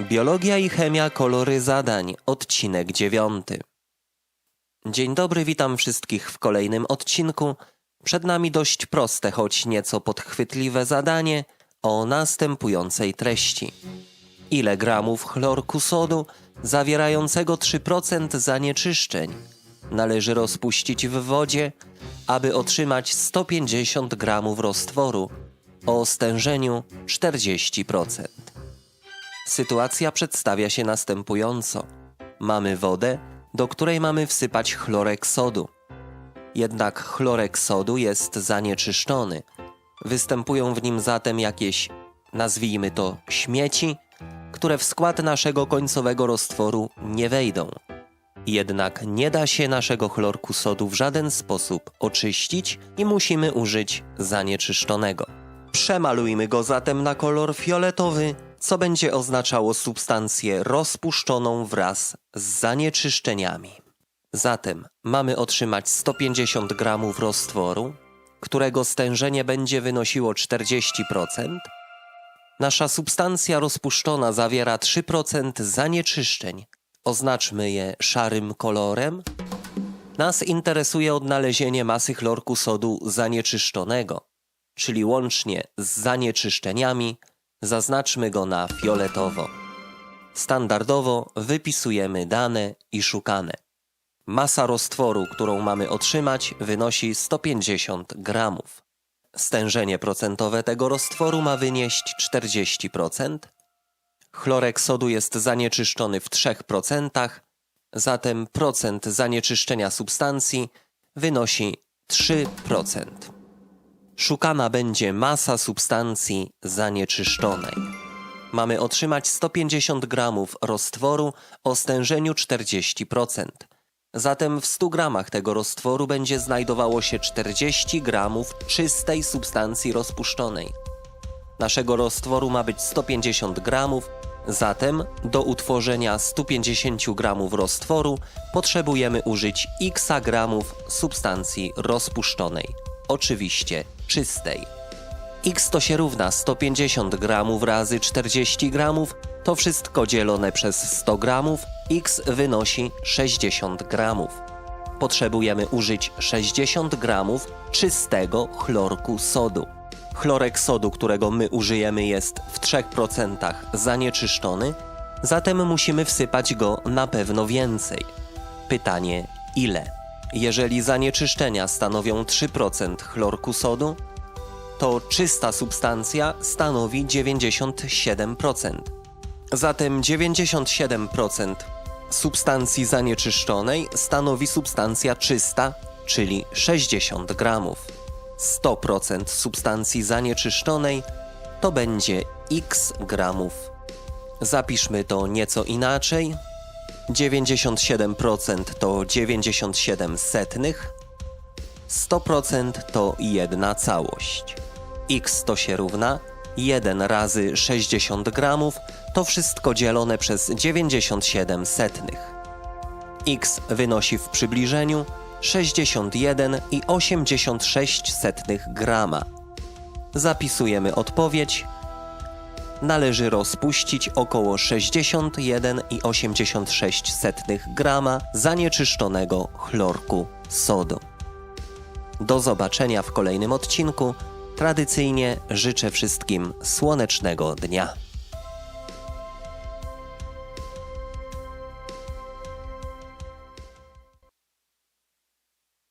Biologia i chemia, kolory zadań, odcinek dziewiąty. Dzień dobry, witam wszystkich w kolejnym odcinku. Przed nami dość proste, choć nieco podchwytliwe zadanie o następującej treści. Ile gramów chlorku sodu zawierającego 3% zanieczyszczeń należy rozpuścić w wodzie, aby otrzymać 150 gramów roztworu o stężeniu 40%? Sytuacja przedstawia się następująco. Mamy wodę, do której mamy wsypać chlorek sodu. Jednak chlorek sodu jest zanieczyszczony. Występują w nim zatem jakieś, nazwijmy to, śmieci, które w skład naszego końcowego roztworu nie wejdą. Jednak nie da się naszego chlorku sodu w żaden sposób oczyścić i musimy użyć zanieczyszczonego. Przemalujmy go zatem na kolor fioletowy, co będzie oznaczało substancję rozpuszczoną wraz z zanieczyszczeniami. Zatem mamy otrzymać 150 gramów roztworu, którego stężenie będzie wynosiło 40%. Nasza substancja rozpuszczona zawiera 3% zanieczyszczeń. Oznaczmy je szarym kolorem. Nas interesuje odnalezienie masy chlorku sodu zanieczyszczonego, czyli łącznie z zanieczyszczeniami zaznaczmy go na fioletowo. Standardowo wypisujemy dane i szukane. Masa roztworu, którą mamy otrzymać, wynosi 150 gramów. Stężenie procentowe tego roztworu ma wynieść 40%. Chlorek sodu jest zanieczyszczony w 3%, zatem procent zanieczyszczenia substancji wynosi 3%. Szukana będzie masa substancji zanieczyszczonej. Mamy otrzymać 150 gramów roztworu o stężeniu 40%. Zatem w 100 gramach tego roztworu będzie znajdowało się 40 gramów czystej substancji rozpuszczonej. Naszego roztworu ma być 150 gramów, zatem do utworzenia 150 gramów roztworu potrzebujemy użyć x gramów substancji rozpuszczonej. Oczywiście czystej. X to się równa 150 gramów razy 40 gramów, to wszystko dzielone przez 100 gramów, X wynosi 60 gramów. Potrzebujemy użyć 60 gramów czystego chlorku sodu. Chlorek sodu, którego my użyjemy, jest w 3% zanieczyszczony, zatem musimy wsypać go na pewno więcej. Pytanie ile? Jeżeli zanieczyszczenia stanowią 3% chlorku sodu, to czysta substancja stanowi 97%. Zatem 97% substancji zanieczyszczonej stanowi substancja czysta, czyli 60 gramów. 100% substancji zanieczyszczonej to będzie x gramów. Zapiszmy to nieco inaczej. 97% to 97 setnych, 100% to jedna całość. X to się równa 1 razy 60 gramów, to wszystko dzielone przez 97 setnych. X wynosi w przybliżeniu 61,86 setnych grama. Zapisujemy odpowiedź. Należy rozpuścić około 61,86 setnych grama zanieczyszczonego chlorku sodu. Do zobaczenia w kolejnym odcinku. Tradycyjnie życzę wszystkim słonecznego dnia.